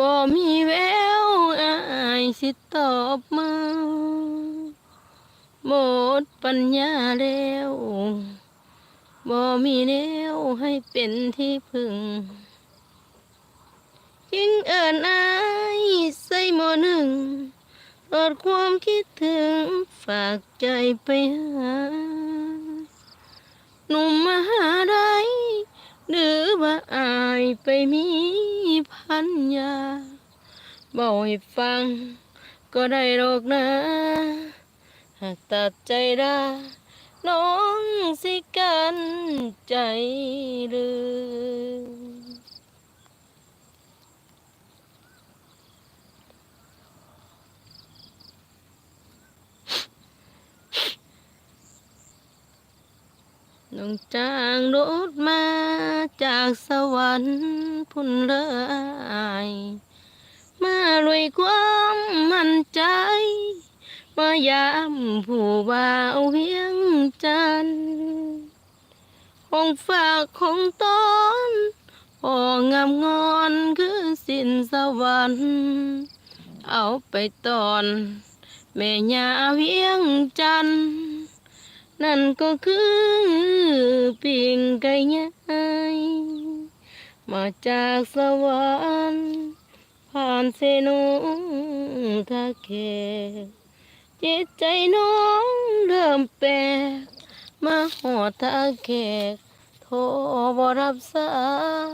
บ่มีแววอายสิตอบมาหมดปัญญาแล้วบ่มีแนวให้เป็นที่พึ่งจึงเอิญอายใส่หมอหนึ่งลดความคิดถึงฝากใจไปหาหนุ่มมหาได้หรือว่าอา ไปมีพันยาบอกให้ฟัง ก็ได้หรอกนะ หากตัดใจได้น้องสิกันใจลืม น้องจางรถมาจากสวรรค์พุ่นเลยมารวยความมั่นใจ มายามผู้บ่าวเวียงจันทน์ของฝากของตนพองามงอนคือสินสวรรค์ เอาไปตอน แม่ยาเวียงจันทน์นั่นก็คือ ปิ่งไก่ใหญ่มาจากสวรรค์ผ่านเสนุทาแขกจิตใจน้องเริ่มแปลกมาหอดทาแขกโทรบ่รับสา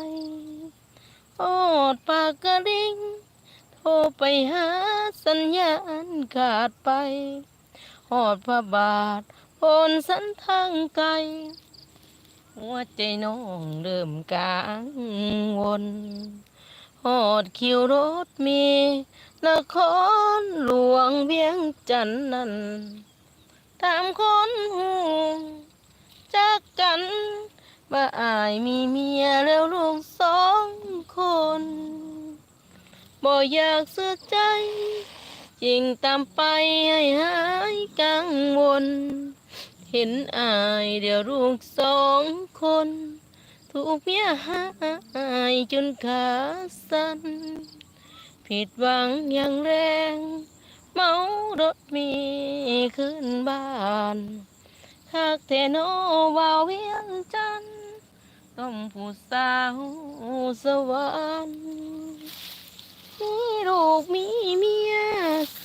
ยอดปากกระดิ่งโทรไปหาสัญญาณขาดไปหอดพระบาทโพนสันทางไกล หัวใจน้องเริ่มกลางวนหอดคิวรถมีละครหลวงเวียงจันทน์นั้นตามคนหูจากกันว่าอายมีเมียแล้วลูกสองคนบ่อยากเสือใจ จริงตามไปให้หายกังวล เห็นอายเดี๋ยวลูกสองคน ถูกเมียหายจนขาสั่นผิดหวังอย่างแรง เมารถมีขึ้นบ้านคักเทโนวาวเวียงจันต้องผู้สาวสวรรค์มีลูกมีเมีย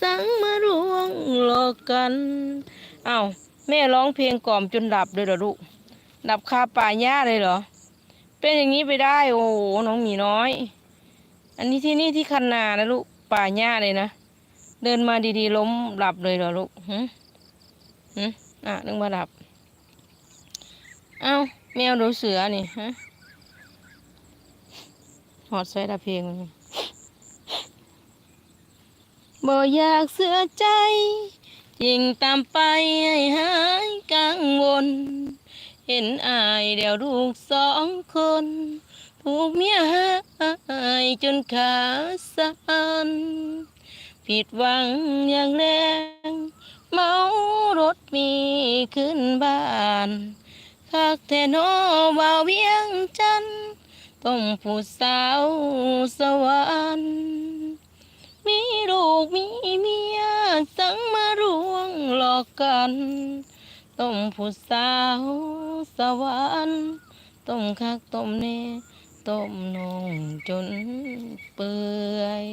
สังมารวงหลอกกัน เอ้า แม่ร้องเพลงกล่อมจนดับเลยเหรอลูกดับคาป่าหญ้าเลยเหรอ เป็นอย่างนี้ไปได้ โอ้โหน้องหมีน้อย อันนี้ที่นี่ที่คันนานะลูกป่าหญ้าเลยนะเดินมาดีๆล้มหลับเลยเหรอลูกหึหึอะนึกมาหลับ เอ้าแมวดูเสือนี่ฮะหอดใส่ดาเพลงบ่อยากเสือใจ ยิ่งตามไปให้หายกังวล เห็นอายเดี๋ยวลูกสองคนถูกเมียหายจนขาสั่นผิดหวังอย่างแรง เมารถมีขึ้นบ้านคักแทโนบ่าวเวียงจันต้องผู้สาวส อกกันต้มผู้สาวสวรรค์ต้มคักต้มเนต้มนงจนเปื่อย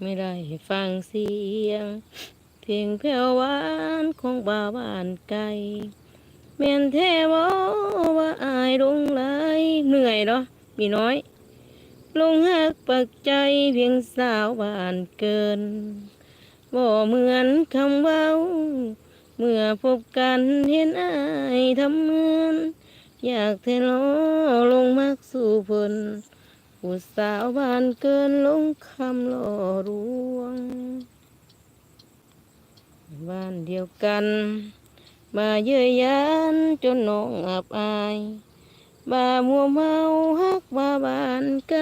ไม่ได้ฟังเสียง พลงแผ่วหวานของบ่าวบ้านไกลแม่นแท้บ่ว่าอายลงไหลเหนื่อยเนาะมีน้อย ลงหักปักใจเพียงสาวบ้านเกินบ่เหมือนคำเว้า เมื่อพบกันเห็นอายทำเหมือนอยากเทลอลงมักสู่เพิ่นผู้สาวบ้านเกินลงคำหล่อรวง บ้านเดียวกัน มาเยื่อยันจนน้องอับอาย มามัวเมาฮักมาบ้านไกล